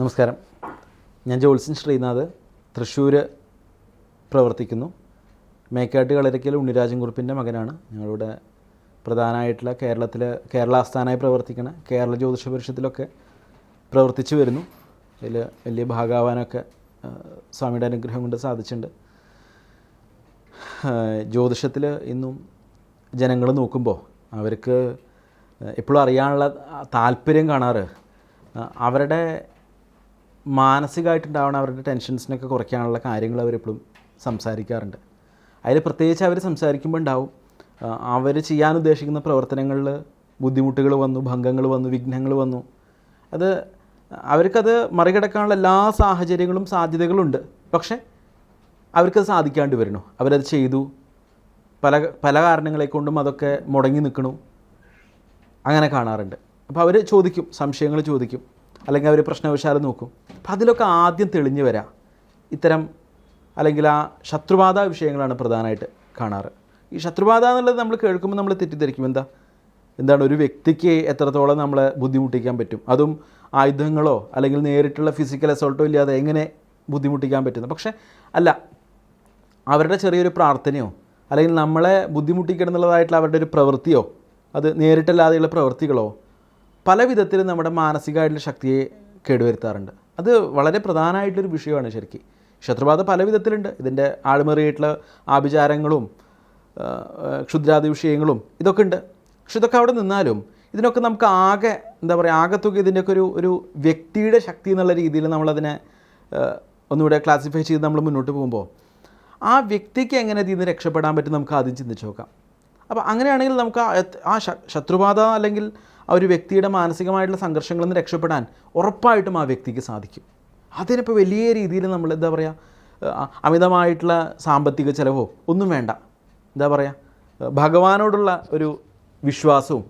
നമസ്കാരം. ഞാൻ ജോത്സ്യൻ ശ്രീനാഥ്. തൃശ്ശൂർ പ്രവർത്തിക്കുന്നു. മേക്കാട്ട് കളരിക്കൽ ഉണ്ണിരാജൻ കുറുപ്പിന്റെ മകനാണ്. ഞങ്ങളുടെ പ്രധാനമായിട്ടുള്ള കേരളത്തിലെ കേരള ആസ്ഥാനമായി പ്രവർത്തിക്കണ കേരള ജ്യോതിഷ പരിഷത്തിലൊക്കെ പ്രവർത്തിച്ചു വരുന്നു. അതിൽ വലിയ ഭാഗാവാനൊക്കെ സ്വാമിയുടെ അനുഗ്രഹം കൊണ്ട് സാധിച്ചിട്ടുണ്ട്. ജ്യോതിഷത്തിൽ ഇന്നും ജനങ്ങൾ നോക്കുമ്പോൾ അവർക്ക് എപ്പോഴും അറിയാനുള്ള താല്പര്യം കാണാറ് അവരുടെ മാനസികമായിട്ടുണ്ടാവുന്ന അവരുടെ ടെൻഷൻസിനൊക്കെ കുറയ്ക്കാനുള്ള കാര്യങ്ങൾ അവരെപ്പോഴും സംസാരിക്കാറുണ്ട്. അതിൽ പ്രത്യേകിച്ച് അവർ സംസാരിക്കുമ്പോൾ ഉണ്ടാവും അവർ ചെയ്യാൻ ഉദ്ദേശിക്കുന്ന പ്രവർത്തനങ്ങളിൽ ബുദ്ധിമുട്ടുകൾ വന്നു ഭംഗങ്ങൾ വന്നു വിഘ്നങ്ങൾ വന്നു. അത് അവർക്കത് മറികടക്കാനുള്ള എല്ലാ സാഹചര്യങ്ങളും സാധ്യതകളുണ്ട്. പക്ഷേ അവർക്കത് സാധിക്കാണ്ട് വരണു അവരത് ചെയ്തു. പല പല കാരണങ്ങളെ കൊണ്ടും അതൊക്കെ മുടങ്ങി നിൽക്കണു. അങ്ങനെ കാണാറുണ്ട്. അപ്പോൾ അവർ ചോദിക്കും സംശയങ്ങൾ ചോദിക്കും. അല്ലെങ്കിൽ അവർ പ്രശ്നവശാലം നോക്കും. അപ്പോൾ അതിലൊക്കെ ആദ്യം തെളിഞ്ഞു വരാം. ഇത്തരം അല്ലെങ്കിൽ ആ ശത്രുബാധ വിഷയങ്ങളാണ് പ്രധാനമായിട്ട് കാണാറ്. ഈ ശത്രുബാധ എന്നുള്ളത് നമ്മൾ കേൾക്കുമ്പോൾ നമ്മൾ തെറ്റിദ്ധരിക്കും. എന്താ? എന്താണ്? ഒരു വ്യക്തിക്ക് എത്രത്തോളം നമ്മളെ ബുദ്ധിമുട്ടിക്കാൻ പറ്റും. അതും ആയുധങ്ങളോ അല്ലെങ്കിൽ നേരിട്ടുള്ള ഫിസിക്കൽ അസോൾട്ടോ ഇല്ലാതെ എങ്ങനെ ബുദ്ധിമുട്ടിക്കാൻ പറ്റുന്നു? പക്ഷേ അല്ല. അവരുടെ ചെറിയൊരു പ്രാർത്ഥനയോ അല്ലെങ്കിൽ നമ്മളെ ബുദ്ധിമുട്ടിക്കണം എന്നുള്ളതായിട്ടുള്ള അവരുടെ ഒരു പ്രവൃത്തിയോ അത് നേരിട്ടല്ലാതെയുള്ള പ്രവൃത്തികളോ പല വിധത്തിലും നമ്മുടെ മാനസികമായിട്ടുള്ള ശക്തിയെ കേടുവരുത്താറുണ്ട്. അത് വളരെ പ്രധാനമായിട്ടൊരു വിഷയമാണ് ശരിക്കും. ശത്രുബാധ പല വിധത്തിലുണ്ട് ഇതിന്റെ ആൾമറിയായിട്ടുള്ള ആഭിചാരങ്ങളും ക്ഷുദ്രാതി വിഷയങ്ങളും ഇതൊക്കെ ഉണ്ട്. പക്ഷെ ഇതൊക്കെ അവിടെ നിന്നാലും ഇതിനൊക്കെ നമുക്ക് ആകെ എന്താ പറയുക ആകത്തുക ഇതിന്റെയൊക്കെ ഒരു ഒരു വ്യക്തിയുടെ ശക്തി എന്നുള്ള രീതിയിൽ നമ്മളതിനെ ഒന്നുകൂടെ ക്ലാസിഫൈ ചെയ്ത് നമ്മൾ മുന്നോട്ട് പോകുമ്പോൾ ആ വ്യക്തിക്ക് എങ്ങനെ ഇതിൽ നിന്ന് രക്ഷപ്പെടാൻ പറ്റും നമുക്ക് ആദ്യം ചിന്തിച്ച് നോക്കാം. അപ്പോൾ അങ്ങനെയാണെങ്കിൽ നമുക്ക് ആ ശത്രുബാധ അല്ലെങ്കിൽ ആ ഒരു വ്യക്തിയുടെ മാനസികമായിട്ടുള്ള സംഘർഷങ്ങളിൽ നിന്ന് രക്ഷപ്പെടാൻ ഉറപ്പായിട്ടും ആ വ്യക്തിക്ക് സാധിക്കും. അതിനിപ്പോൾ വലിയ രീതിയിൽ നമ്മൾ എന്താ പറയുക അമിതമായിട്ടുള്ള സാമ്പത്തിക ചിലവോ ഒന്നും വേണ്ട. എന്താ പറയുക ഭഗവാനോടുള്ള ഒരു വിശ്വാസവും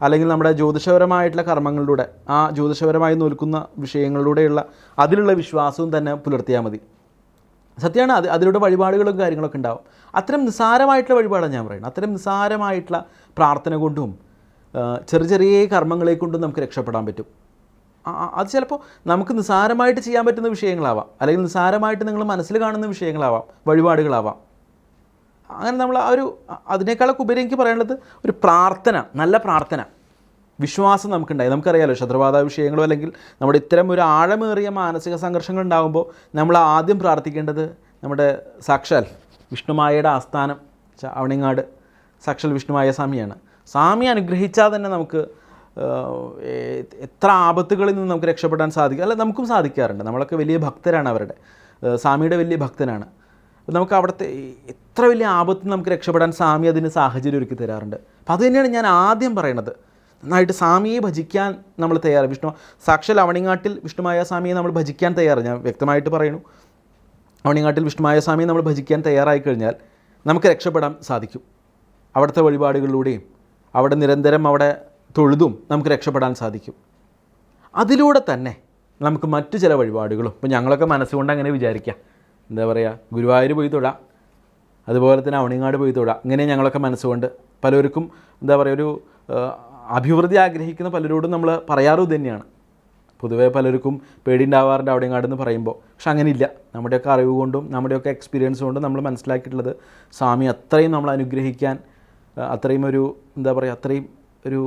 അല്ലെങ്കിൽ നമ്മുടെ ജ്യോതിഷപരമായിട്ടുള്ള കർമ്മങ്ങളിലൂടെ ആ ജ്യോതിഷപരമായി നോൽക്കുന്ന വിഷയങ്ങളിലൂടെയുള്ള അതിലുള്ള വിശ്വാസവും തന്നെ പുലർത്തിയാൽ മതി. സത്യമാണ് അത് അതിലൂടെ വഴിപാടുകളും കാര്യങ്ങളൊക്കെ ഉണ്ടാവും. അത്തരം നിസ്സാരമായിട്ടുള്ള വഴിപാടാണ് ഞാൻ പറയുന്നത്. അത്തരം നിസ്സാരമായിട്ടുള്ള പ്രാർത്ഥന കൊണ്ടും ചെറിയ ചെറിയ കർമ്മങ്ങളെ കൊണ്ടും നമുക്ക് രക്ഷപ്പെടാൻ പറ്റും. അത് ചിലപ്പോൾ നമുക്ക് നിസ്സാരമായിട്ട് ചെയ്യാൻ പറ്റുന്ന വിഷയങ്ങളാവാം. അല്ലെങ്കിൽ നിസ്സാരമായിട്ട് നിങ്ങൾ മനസ്സിൽ കാണുന്ന വിഷയങ്ങളാവാം വഴിപാടുകളാവാം. അങ്ങനെ നമ്മൾ ആ ഒരു അതിനേക്കാളൊക്കെ ഉപരി എനിക്ക് പറയാനുള്ളത് ഒരു പ്രാർത്ഥന നല്ല പ്രാർത്ഥന. വിശ്വാസം നമുക്കുണ്ടായി. നമുക്കറിയാലോ ശത്രുബാധ വിഷയങ്ങളോ അല്ലെങ്കിൽ നമ്മുടെ ഇത്തരം ഒരു ആഴമേറിയ മാനസിക സംഘർഷങ്ങൾ ഉണ്ടാകുമ്പോൾ നമ്മൾ ആദ്യം പ്രാർത്ഥിക്കേണ്ടത് നമ്മുടെ സാക്ഷാൽ വിഷ്ണുമായയുടെ ആസ്ഥാനം അവണിങ്ങാട്. സാക്ഷാൽ വിഷ്ണുമായ സ്വാമിയാണ്. സ്വാമി അനുഗ്രഹിച്ചാൽ തന്നെ നമുക്ക് എത്ര ആപത്തുകളിൽ നിന്ന് നമുക്ക് രക്ഷപ്പെടാൻ സാധിക്കും. അല്ല നമുക്കും സാധിക്കാറുണ്ട്. നമ്മളൊക്കെ വലിയ ഭക്തരാണ് അവരുടെ. സ്വാമിയുടെ വലിയ ഭക്തനാണ്. നമുക്ക് അവിടുത്തെ എത്ര വലിയ ആപത്ത് നമുക്ക് രക്ഷപ്പെടാൻ സ്വാമി അതിന് സാഹചര്യം ഒരുക്കി തരാറുണ്ട്. അപ്പം അത് തന്നെയാണ് ഞാൻ ആദ്യം പറയണത്. നന്നായിട്ട് സ്വാമിയെ ഭജിക്കാൻ നമ്മൾ തയ്യാറ് വിഷ്ണു സാക്ഷാൽ അവണിങ്ങാട്ടിൽ വിഷ്ണുമായ സ്വാമിയെ നമ്മൾ ഭജിക്കാൻ തയ്യാറ് ഞാൻ വ്യക്തമായിട്ട് പറയുന്നു. അവണിങ്ങാട്ടിൽ വിഷ്ണുമായ സ്വാമിയെ നമ്മൾ ഭജിക്കാൻ തയ്യാറായി കഴിഞ്ഞാൽ നമുക്ക് രക്ഷപ്പെടാൻ സാധിക്കും. അവിടുത്തെ വഴിപാടുകളിലൂടെയും അവിടെ നിരന്തരം അവിടെ തൊഴുതും നമുക്ക് രക്ഷപ്പെടാൻ സാധിക്കും. അതിലൂടെ തന്നെ നമുക്ക് മറ്റു ചില വഴിപാടുകളും ഇപ്പോൾ ഞങ്ങളൊക്കെ മനസ്സുകൊണ്ട് അങ്ങനെ വിചാരിക്കാം. എന്താ പറയുക ഗുരുവായൂർ പോയി തൊഴാം. അതുപോലെ തന്നെ അവണിങ്ങാട് പോയി തൊഴാം. ഇങ്ങനെ ഞങ്ങളൊക്കെ മനസ്സുകൊണ്ട് പലർക്കും എന്താ പറയുക ഒരു അഭിവൃദ്ധി ആഗ്രഹിക്കുന്ന പലരോടും നമ്മൾ പറയാറും തന്നെയാണ് പൊതുവേ പലർക്കും പേടിയുണ്ടാവാറുണ്ട് അവിടെങ്ങാട് എന്ന് പറയുമ്പോൾ പക്ഷെ അങ്ങനെയില്ല നമ്മുടെയൊക്കെ അറിവ് കൊണ്ടും നമ്മുടെയൊക്കെ എക്സ്പീരിയൻസ് കൊണ്ടും നമ്മൾ മനസ്സിലാക്കിയിട്ടുള്ളത് സ്വാമി അത്രയും നമ്മൾ അനുഗ്രഹിക്കാൻ അത്രയും ഒരു എന്താ പറയുക അത്രയും ഒരു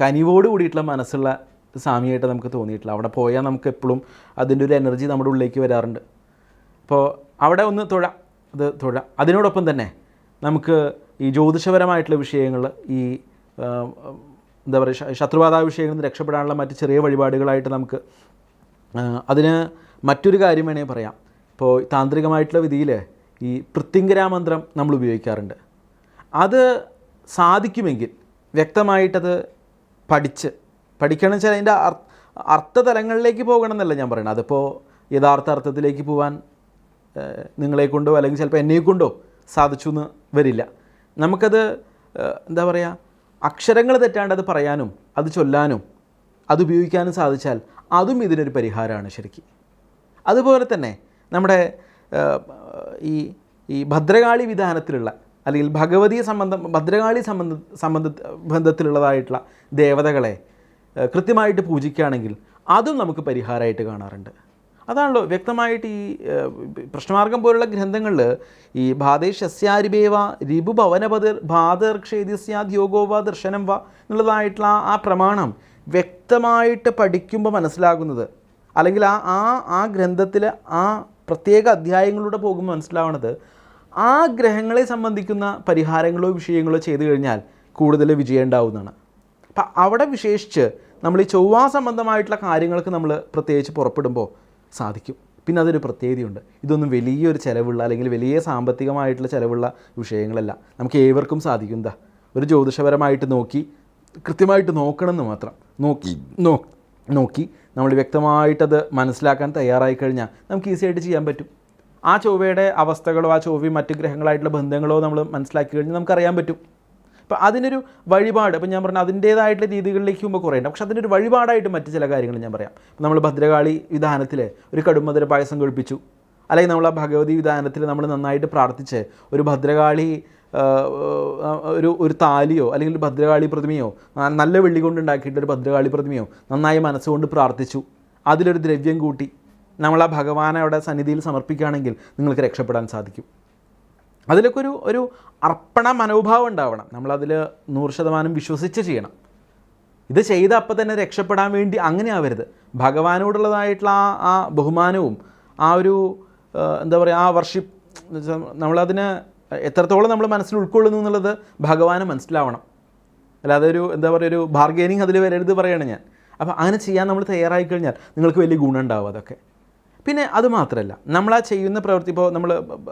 കനിവോട് കൂടിയിട്ടുള്ള മനസ്സുള്ള സ്വാമിയായിട്ട് നമുക്ക് തോന്നിയിട്ടില്ല. അവിടെ പോയാൽ നമുക്ക് എപ്പോഴും അതിന്റെ ഒരു എനർജി നമ്മുടെ ഉള്ളിലേക്ക് വരാറുണ്ട്. അപ്പോൾ അവിടെ ഒന്ന് തുഴ അത് തുഴ. അതിനോടൊപ്പം തന്നെ നമുക്ക് ഈ ജ്യോതിഷപരമായിട്ടുള്ള വിഷയങ്ങൾ ഈ എന്താ പറയുക ശത്രുബാധ വിഷയങ്ങളിൽ നിന്ന് രക്ഷപ്പെടാനുള്ള മറ്റ് ചെറിയ വഴിപാടുകളായിട്ട് നമുക്ക് അതിന് മറ്റൊരു കാര്യം വേണമെങ്കിൽ പറയാം. ഇപ്പോൾ താന്ത്രികമായിട്ടുള്ള വിധിയിൽ ഈ പൃത്തിങ്കരാമന്ത്രം നമ്മൾ ഉപയോഗിക്കാറുണ്ട്. അത് സാധിക്കുമെങ്കിൽ വ്യക്തമായിട്ടത് പഠിച്ച് പഠിക്കണം വെച്ചാൽ അതിന്റെ അർ- അർത്ഥതലങ്ങളിലേക്ക് പോകണം എന്നല്ല ഞാൻ പറയുന്നത് അതിപ്പോൾ യഥാർത്ഥ അർത്ഥത്തിലേക്ക് പോകാൻ നിങ്ങളെ കൊണ്ടോ അല്ലെങ്കിൽ ചിലപ്പോൾ എന്നെ കൊണ്ടോ സാധിച്ചു എന്ന് വരില്ല. നമുക്കത് എന്താ പറയുക അക്ഷരങ്ങൾ തെറ്റാണ്ട് അത് പറയാനും അത് ചൊല്ലാനും അത് ഉപയോഗിക്കാനും സാധിച്ചാൽ അതും ഇതിനൊരു പരിഹാരമാണ് ശരിക്കും. അതുപോലെ തന്നെ നമ്മുടെ ഈ ഈ ഭദ്രകാളി വിധാനത്തിലുള്ള അല്ലെങ്കിൽ ഭഗവതി സംബന്ധം ഭദ്രകാളി സംബന്ധ സംബന്ധ ബന്ധത്തിലുള്ളതായിട്ടുള്ള ദേവതകളെ കൃത്യമായിട്ട് പൂജിക്കുകയാണെങ്കിൽ അതും നമുക്ക് പരിഹാരമായിട്ട് കാണാറുണ്ട്. അതാണല്ലോ വ്യക്തമായിട്ട് ഈ പ്രശ്നമാർഗം പോലുള്ള ഗ്രന്ഥങ്ങളിൽ ഈ ഭാതേ ശസ്യാരിബേവ രിപു ഭവനപതിർ ഭാതർക്ഷേദിസ്യാദ് യോഗോവ ദർശനം വ എന്നുള്ളതായിട്ടുള്ള ആ- പ്രമാണം വ്യക്തമായിട്ട് പഠിക്കുമ്പോൾ മനസ്സിലാകുന്നത്. അല്ലെങ്കിൽ ആ ആ ആ ഗ്രന്ഥത്തിൽ ആ പ്രത്യേക അധ്യായങ്ങളിലൂടെ പോകുമ്പോൾ മനസ്സിലാവുന്നത് ആ ഗ്രഹങ്ങളെ സംബന്ധിക്കുന്ന പരിഹാരങ്ങളോ വിഷയങ്ങളോ ചെയ്തു കഴിഞ്ഞാൽ കൂടുതൽ വിജയം ഉണ്ടാവുന്നതാണ്. അപ്പം അവിടെ വിശേഷിച്ച് നമ്മൾ ഈ ചൊവ്വാ സംബന്ധമായിട്ടുള്ള കാര്യങ്ങൾക്ക് നമ്മൾ പ്രത്യേകിച്ച് പുറപ്പെടുമ്പോൾ സാധിക്കും. പിന്നെ അതൊരു പ്രത്യേകതയുണ്ട്. ഇതൊന്നും വലിയൊരു ചിലവുള്ള അല്ലെങ്കിൽ വലിയ സാമ്പത്തികമായിട്ടുള്ള ചിലവുള്ള വിഷയങ്ങളല്ല. നമുക്ക് ഏവർക്കും സാധിക്കും എന്താ? ഒരു ജ്യോതിഷപരമായിട്ട് നോക്കി കൃത്യമായിട്ട് നോക്കണമെന്ന് മാത്രം. നോക്കി നോക്കി നമ്മൾ വ്യക്തമായിട്ടത് മനസ്സിലാക്കാൻ തയ്യാറായി കഴിഞ്ഞാൽ നമുക്ക് ഈസി ആയിട്ട് ചെയ്യാൻ പറ്റും. ആ ചൊവ്വയുടെ അവസ്ഥകളോ ആ ചൊവ്വയും മറ്റ് ഗ്രഹങ്ങളായിട്ടുള്ള ബന്ധങ്ങളോ നമ്മൾ മനസ്സിലാക്കി കഴിഞ്ഞാൽ നമുക്കറിയാൻ പറ്റും. അപ്പോൾ അതിനൊരു വഴിപാട് അപ്പോൾ ഞാൻ പറഞ്ഞ അതിന്റേതായിട്ടുള്ള രീതികളിലേക്ക് മുമ്പ് കുറേ ഉണ്ട്. പക്ഷേ അതിനൊരു വഴിപാടായിട്ട് മറ്റ് ചില കാര്യങ്ങൾ ഞാൻ പറയാം. നമ്മൾ ഭദ്രകാളി വിധാനത്തിൽ ഒരു കടുമധുര പായസം കഴിപ്പിച്ചു. അല്ലെങ്കിൽ നമ്മൾ ആ ഭഗവതി വിധാനത്തിൽ നമ്മൾ നന്നായിട്ട് പ്രാർത്ഥിച്ച് ഒരു ഭദ്രകാളി ഒരു ഒരു താലിയോ അല്ലെങ്കിൽ ഒരു ഭദ്രകാളി പ്രതിമയോ നല്ല വെള്ളി കൊണ്ട് ഉണ്ടാക്കിയിട്ട് ഒരു ഭദ്രകാളി പ്രതിമയോ നന്നായി മനസ്സുകൊണ്ട് പ്രാർത്ഥിച്ചു. അതിലൊരു ദ്രവ്യം കൂട്ടി. നമ്മൾ ആ ഭഗവാനെ അവിടെ സന്നിധിയിൽ സമർപ്പിക്കുകയാണെങ്കിൽ നിങ്ങൾക്ക് രക്ഷപ്പെടാൻ സാധിക്കും. അതിലൊക്കെ ഒരു ഒരു അർപ്പണ മനോഭാവം ഉണ്ടാവണം. നമ്മളതിൽ നൂറ് ശതമാനം വിശ്വസിച്ച് ചെയ്യണം. ഇത് ചെയ്ത അപ്പം തന്നെ രക്ഷപ്പെടാൻ വേണ്ടി അങ്ങനെ ആവരുത്. ഭഗവാനോടുള്ളതായിട്ടുള്ള ആ ആ ബഹുമാനവും ആ ഒരു എന്താ പറയുക ആ വർഷിപ്പ് നമ്മളതിന് എത്രത്തോളം നമ്മൾ മനസ്സിൽ ഉൾക്കൊള്ളുന്നു എന്നുള്ളത് ഭഗവാന് മനസ്സിലാവണം. അല്ലാതെ ഒരു എന്താ പറയുക ഒരു ബാർഗെയിനിങ് അതിൽ വരരുത് പറയുകയാണ് ഞാൻ. അപ്പോൾ അങ്ങനെ ചെയ്യാൻ നമ്മൾ തയ്യാറായി കഴിഞ്ഞാൽ നിങ്ങൾക്ക് വലിയ ഗുണം ഉണ്ടാവും അതൊക്കെ. പിന്നെ അത് മാത്രമല്ല നമ്മൾ ആ ചെയ്യുന്ന പ്രവൃത്തി ഇപ്പോൾ നമ്മൾ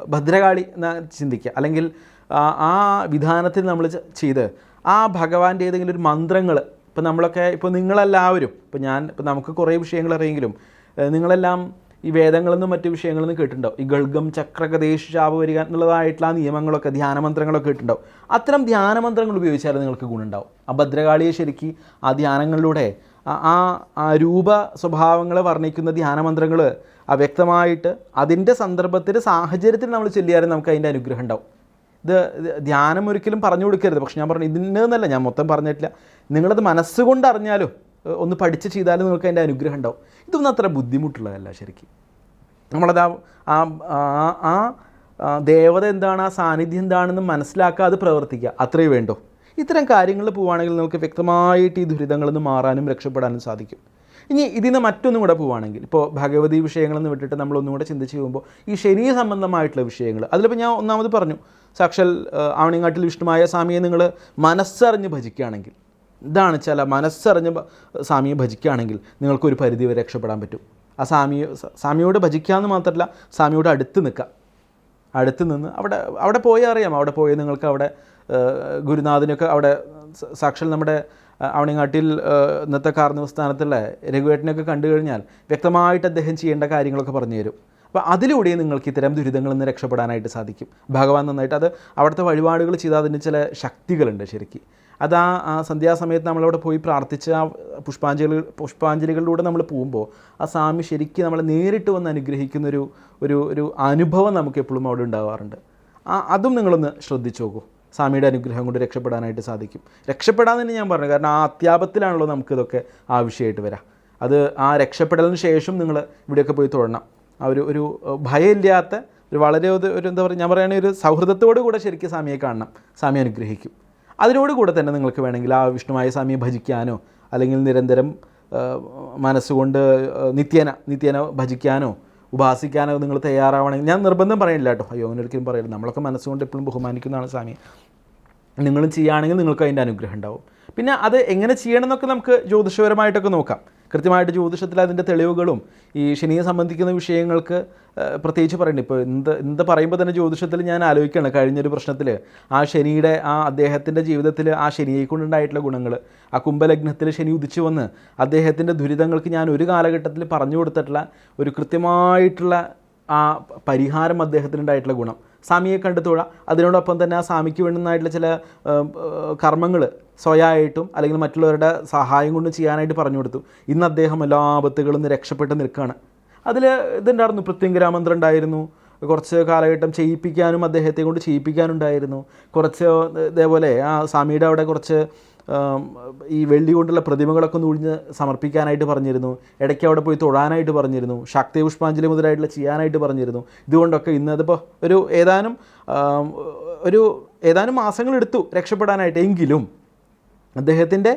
ഭദ്രകാളി എന്ന് ചിന്തിക്കുക അല്ലെങ്കിൽ ആ- വിധാനത്തിൽ നമ്മൾ ചെയ്ത് ആ ഭഗവാന്റെ ഏതെങ്കിലും ഒരു മന്ത്രങ്ങൾ ഇപ്പോൾ നമ്മളൊക്കെ ഇപ്പോൾ നിങ്ങളെല്ലാവരും ഇപ്പോൾ ഞാൻ ഇപ്പോൾ നമുക്ക് കുറേ വിഷയങ്ങൾ അറിയെങ്കിലും നിങ്ങളെല്ലാം ഈ വേദങ്ങളെന്നും മറ്റു വിഷയങ്ങളെന്നും കേട്ടിട്ടുണ്ടാവും. ഈ ഗൾഗം ചക്രകദേശ് ശാപ വരിക എന്നുള്ളതായിട്ടുള്ള നിയമങ്ങളൊക്കെ ധ്യാനമന്ത്രങ്ങളൊക്കെ കേട്ടിട്ടുണ്ടാവും. അത്തരം ധ്യാനമന്ത്രങ്ങൾ ഉപയോഗിച്ചാൽ നിങ്ങൾക്ക് ഗുണമുണ്ടാവും. ആ ഭദ്രകാളിയെ ശരിക്കും ആ ധ്യാനങ്ങളിലൂടെ ആ രൂപ സ്വഭാവങ്ങളെ വർണിക്കുന്ന ധ്യാനമന്ത്രങ്ങൾ വ്യക്തമായിട്ട് അതിന്റെ സന്ദർഭത്തിൽ സാഹചര്യത്തിൽ നമ്മൾ ചൊല്ലിയാലും നമുക്ക് അതിന്റെ അനുഗ്രഹം ഉണ്ടാവും. ഇത് ധ്യാനം ഒരിക്കലും പറഞ്ഞു കൊടുക്കരുത്. പക്ഷെ ഞാൻ പറഞ്ഞു ഇതിനെന്നല്ല ഞാൻ മൊത്തം പറഞ്ഞിട്ടില്ല. നിങ്ങളത് മനസ്സുകൊണ്ട് അറിഞ്ഞാലും ഒന്ന് പഠിച്ച് ചെയ്താലും നിങ്ങൾക്ക് അതിന്റെ അനുഗ്രഹം ഉണ്ടാവും. ഇതൊന്നും അത്ര ബുദ്ധിമുട്ടുള്ളതല്ല ശരിക്കും. നമ്മളത് ആ ആ ദേവത എന്താണ് ആ സാന്നിധ്യം എന്താണെന്ന് മനസ്സിലാക്കാതെ പ്രവർത്തിക്കുക. അത്രയേ വേണ്ടൂ. ഇത്തരം കാര്യങ്ങൾ പോവുകയാണെങ്കിൽ നമുക്ക് വ്യക്തമായിട്ട് ഈ ദുരിതങ്ങളിൽ നിന്ന് മാറാനും രക്ഷപ്പെടാനും സാധിക്കും. ഇനി ഇതിൽ നിന്ന് മറ്റൊന്നും കൂടെ പോവുകയാണെങ്കിൽ ഇപ്പോൾ ഭഗവതി വിഷയങ്ങളെന്ന് വിട്ടിട്ട് നമ്മൾ ഒന്നും കൂടെ ചിന്തിച്ച് പോകുമ്പോൾ ഈ ശനി സംബന്ധമായിട്ടുള്ള വിഷയങ്ങൾ അതിലിപ്പോൾ ഞാൻ ഒന്നാമത് പറഞ്ഞു സാക്ഷൽ ആവണിങ്ങാട്ടിൽ വിഷ്ണുമായ സ്വാമിയെ നിങ്ങൾ മനസ്സറിഞ്ഞ് ഭജിക്കുകയാണെങ്കിൽ ഇതാണ് ചില മനസ്സറിഞ്ഞ് സ്വാമിയെ ഭജിക്കുകയാണെങ്കിൽ നിങ്ങൾക്കൊരു പരിധി വരെ രക്ഷപ്പെടാൻ പറ്റും. ആ സ്വാമിയെ സ്വാമിയോട് ഭജിക്കാമെന്ന് മാത്രമല്ല സ്വാമിയോട് അടുത്ത് നിൽക്കുക. അടുത്ത് നിന്ന് അവിടെ അവിടെ പോയി അറിയാം അവിടെ പോയി നിങ്ങൾക്ക് അവിടെ ഗുരുനാഥനൊക്കെ അവിടെ സാക്ഷാൽ നമ്മുടെ അവണിങ്ങാട്ടിൽ ഇന്നത്തെ കാർന്നിവ സ്ഥാനത്തുള്ള രഘുവേട്ടനൊക്കെ കണ്ടു കഴിഞ്ഞാൽ വ്യക്തമായിട്ട് അദ്ദേഹം ചെയ്യേണ്ട കാര്യങ്ങളൊക്കെ പറഞ്ഞു തരും. അപ്പോൾ അതിലൂടെ നിങ്ങൾക്ക് ഇത്തരം ദുരിതങ്ങളിൽ നിന്ന് രക്ഷപ്പെടാനായിട്ട് സാധിക്കും. ഭഗവാൻ നന്നായിട്ട് അത് അവിടുത്തെ വഴിപാടുകൾ ചെയ്താൽ അതിന് ചില ശക്തികളുണ്ട് ശരിക്കും. അത് ആ ആ സന്ധ്യാസമയത്ത് നമ്മളവിടെ പോയി പ്രാർത്ഥിച്ച ആ പുഷ്പാഞ്ജലി പുഷ്പാഞ്ജലികളിലൂടെ നമ്മൾ പോകുമ്പോൾ ആ സ്വാമി ശരിക്കും നമ്മളെ നേരിട്ട് വന്ന് അനുഗ്രഹിക്കുന്നൊരു ഒരു ഒരു അനുഭവം നമുക്ക് എപ്പോഴും അവിടെ ഉണ്ടാവാറുണ്ട്. ആ അതും നിങ്ങളൊന്ന് ശ്രദ്ധിച്ചു നോക്കൂ. സ്വാമിയുടെ അനുഗ്രഹം കൊണ്ട് രക്ഷപ്പെടാനായിട്ട് സാധിക്കും. രക്ഷപ്പെടാൻ തന്നെ ഞാൻ പറഞ്ഞു. കാരണം ആ അത്യാപത്തിലാണല്ലോ നമുക്കിതൊക്കെ ആവശ്യമായിട്ട് വരാം. അത് ആ രക്ഷപ്പെടലിന് ശേഷം നിങ്ങൾ ഇവിടെയൊക്കെ പോയി തൊഴണം. ആ ഒരു ഒരു ഭയമില്ലാത്ത ഒരു വളരെ ഒരു എന്താ പറയുക ഞാൻ പറയുകയാണെങ്കിൽ ഒരു സൗഹൃദത്തോടു കൂടെ ശരിക്കും സ്വാമിയെ കാണണം. സ്വാമി അനുഗ്രഹിക്കും. അതിനോടുകൂടെ തന്നെ നിങ്ങൾക്ക് വേണമെങ്കിൽ ആ വിഷ്ണുമായ സ്വാമിയെ ഭജിക്കാനോ അല്ലെങ്കിൽ നിരന്തരം മനസ്സുകൊണ്ട് നിത്യേന നിത്യേന ഭജിക്കാനോ ഉപാസിക്കാനോ നിങ്ങൾ തയ്യാറാവണമെങ്കിൽ ഞാൻ നിർബന്ധം പറയില്ല കേട്ടോ. അയ്യോ അങ്ങനെ ഒരിക്കലും പറയില്ല നമ്മളൊക്കെ മനസ്സുകൊണ്ട് എപ്പോഴും ബഹുമാനിക്കുന്നതാണ് സ്വാമി. നിങ്ങളും ചെയ്യുകയാണെങ്കിൽ നിങ്ങൾക്ക് അതിന്റെ അനുഗ്രഹം ഉണ്ടാവും. പിന്നെ അത് എങ്ങനെ ചെയ്യണം എന്നൊക്കെ നമുക്ക് ജ്യോതിഷപരമായിട്ടൊക്കെ നോക്കാം. കൃത്യമായിട്ട് ജ്യോതിഷത്തിൽ അതിന്റെ തെളിവുകളും ഈ ശനിയെ സംബന്ധിക്കുന്ന വിഷയങ്ങൾക്ക് പ്രത്യേകിച്ച് പറയുന്നത് ഇപ്പോൾ എന്ത് എന്ത് പറയുമ്പോൾ തന്നെ ജ്യോതിഷത്തിൽ ഞാൻ ആലോചിക്കുകയാണ്. കഴിഞ്ഞൊരു പ്രശ്നത്തിൽ ആ ശനിയുടെ ആ അദ്ദേഹത്തിന്റെ ജീവിതത്തിൽ ആ ശനിയെ കൊണ്ടുണ്ടായിട്ടുള്ള ഗുണങ്ങൾ ആ കുംഭലഗ്നത്തിൽ ശനി ഉദിച്ചു വന്ന് അദ്ദേഹത്തിന്റെ ദുരിതങ്ങൾക്ക് ഞാൻ ഒരു കാലഘട്ടത്തിൽ പറഞ്ഞു കൊടുത്തിട്ടുള്ള ഒരു കൃത്യമായിട്ടുള്ള ആ പരിഹാരം അദ്ദേഹത്തിനുണ്ടായിട്ടുള്ള ഗുണം. സ്വാമിയെ കണ്ടെത്തുക അതിനോടൊപ്പം തന്നെ ആ സ്വാമിക്ക് വേണ്ടുന്നതായിട്ടുള്ള ചില കർമ്മങ്ങൾ സ്വയമായിട്ടും അല്ലെങ്കിൽ മറ്റുള്ളവരുടെ സഹായം കൊണ്ട് ചെയ്യാനായിട്ട് പറഞ്ഞു കൊടുത്തു. ഇന്ന് അദ്ദേഹം എല്ലാ ആപത്തുകളും രക്ഷപ്പെട്ട് നിൽക്കുകയാണ് അതിൽ ഇതുണ്ടായിരുന്നു. പൃഥ്വിഗ്രാമന്ത്രം ഉണ്ടായിരുന്നു. കുറച്ച് കാലഘട്ടം ചെയ്യിപ്പിക്കാനും അദ്ദേഹത്തെ കൊണ്ട് ചെയ്യിപ്പിക്കാനുണ്ടായിരുന്നു. കുറച്ച് ഇതേപോലെ ആ സ്വാമിയുടെ അവിടെ കുറച്ച് ഈ വെള്ളി കൊണ്ടുള്ള പ്രതിമകളൊക്കെ ഒന്ന് ഒഴിഞ്ഞ് സമർപ്പിക്കാനായിട്ട് പറഞ്ഞിരുന്നു. ഇടയ്ക്ക് അവിടെ പോയി തൊഴാനായിട്ട് പറഞ്ഞിരുന്നു. ശക്തി പുഷ്പാഞ്ജലി മുതലായിട്ടുള്ള ചെയ്യാനായിട്ട് പറഞ്ഞിരുന്നു. ഇതുകൊണ്ടൊക്കെ ഇന്ന് അതിപ്പോൾ ഒരു ഏതാനും ഒരു ഏതാനും മാസങ്ങളെടുത്തു രക്ഷപ്പെടാനായിട്ട്. എങ്കിലും അദ്ദേഹത്തിന്റെ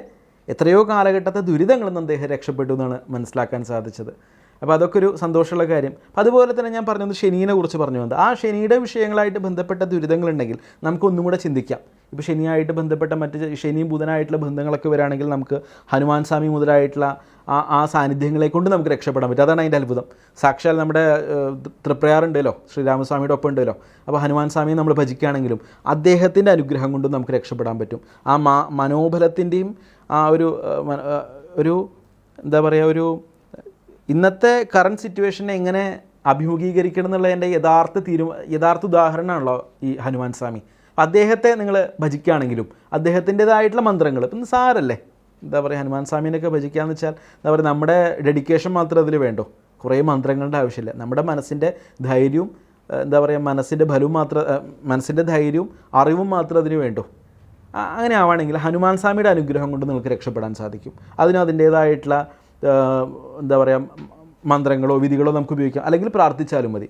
എത്രയോ കാലഘട്ടത്തെ ദുരിതങ്ങളിൽ നിന്ന് അദ്ദേഹം രക്ഷപ്പെട്ടു എന്നാണ് മനസ്സിലാക്കാൻ സാധിച്ചത്. അപ്പോൾ അതൊക്കെ ഒരു സന്തോഷമുള്ള കാര്യം. അതുപോലെ തന്നെ ഞാൻ പറഞ്ഞത് ശനീനെ കുറിച്ച് പറഞ്ഞു വന്നത്. ആ ശനിയുടെ വിഷയങ്ങളായിട്ട് ബന്ധപ്പെട്ട ദുരിതങ്ങളുണ്ടെങ്കിൽ നമുക്കൊന്നും കൂടെ ചിന്തിക്കാം. ഇപ്പോൾ ശനിയായിട്ട് ബന്ധപ്പെട്ട മറ്റ് ശനിയും ബുധനായിട്ടുള്ള ബന്ധങ്ങളൊക്കെ വരാണെങ്കിൽ നമുക്ക് ഹനുമാൻ സ്വാമി മുതലായിട്ടുള്ള ആ ആ സാന്നിധ്യങ്ങളെ കൊണ്ട് നമുക്ക് രക്ഷപ്പെടാൻ പറ്റും. അതാണ് അതിന്റെ അത്ഭുതം. സാക്ഷാൽ നമ്മുടെ തൃപ്രയാറുണ്ടല്ലോ ശ്രീരാമസ്വാമിയുടെ ഒപ്പം ഉണ്ടല്ലോ. അപ്പോൾ ഹനുമാൻ സ്വാമിയെ നമ്മൾ ഭജിക്കുകയാണെങ്കിലും അദ്ദേഹത്തിന്റെ അനുഗ്രഹം കൊണ്ടും നമുക്ക് രക്ഷപ്പെടാൻ പറ്റും. ആ മാ മനോബലത്തിന്റെയും ആ ഒരു ഒരു എന്താ പറയുക ഒരു ഇന്നത്തെ കറണ്ട് സിറ്റുവേഷനെ എങ്ങനെ അഭിമുഖീകരിക്കണം എന്നുള്ളതിന്റെ യഥാർത്ഥ തീരുമാ യഥാർത്ഥ ഉദാഹരണമാണല്ലോ ഈ ഹനുമാൻ സ്വാമി. അപ്പം അദ്ദേഹത്തെ നിങ്ങൾ ഭജിക്കുകയാണെങ്കിലും അദ്ദേഹത്തിന്റെതായിട്ടുള്ള മന്ത്രങ്ങൾ. ഇപ്പം സാരല്ലേ എന്താ പറയുക ഹനുമാൻ സ്വാമീനൊക്കെ ഭജിക്കുകയെന്ന് വെച്ചാൽ എന്താ പറയുക നമ്മുടെ ഡെഡിക്കേഷൻ മാത്രം അതിൽ വേണ്ടോ? കുറേ മന്ത്രങ്ങളുടെ ആവശ്യമില്ല. നമ്മുടെ മനസ്സിന്റെ ധൈര്യവും എന്താ പറയുക മനസ്സിന്റെ ബലവും മാത്രം മനസ്സിന്റെ ധൈര്യവും അറിവും മാത്രം അതിന് വേണ്ടോ? അങ്ങനെ ആവുകയാണെങ്കിൽ ഹനുമാൻ സ്വാമിയുടെ അനുഗ്രഹം കൊണ്ട് നിങ്ങൾക്ക് രക്ഷപ്പെടാൻ സാധിക്കും. അതിന് അതിന്റേതായിട്ടുള്ള എന്താ പറയുക മന്ത്രങ്ങളോ വിധികളോ നമുക്ക് ഉപയോഗിക്കാം. അല്ലെങ്കിൽ പ്രാർത്ഥിച്ചാലും മതി.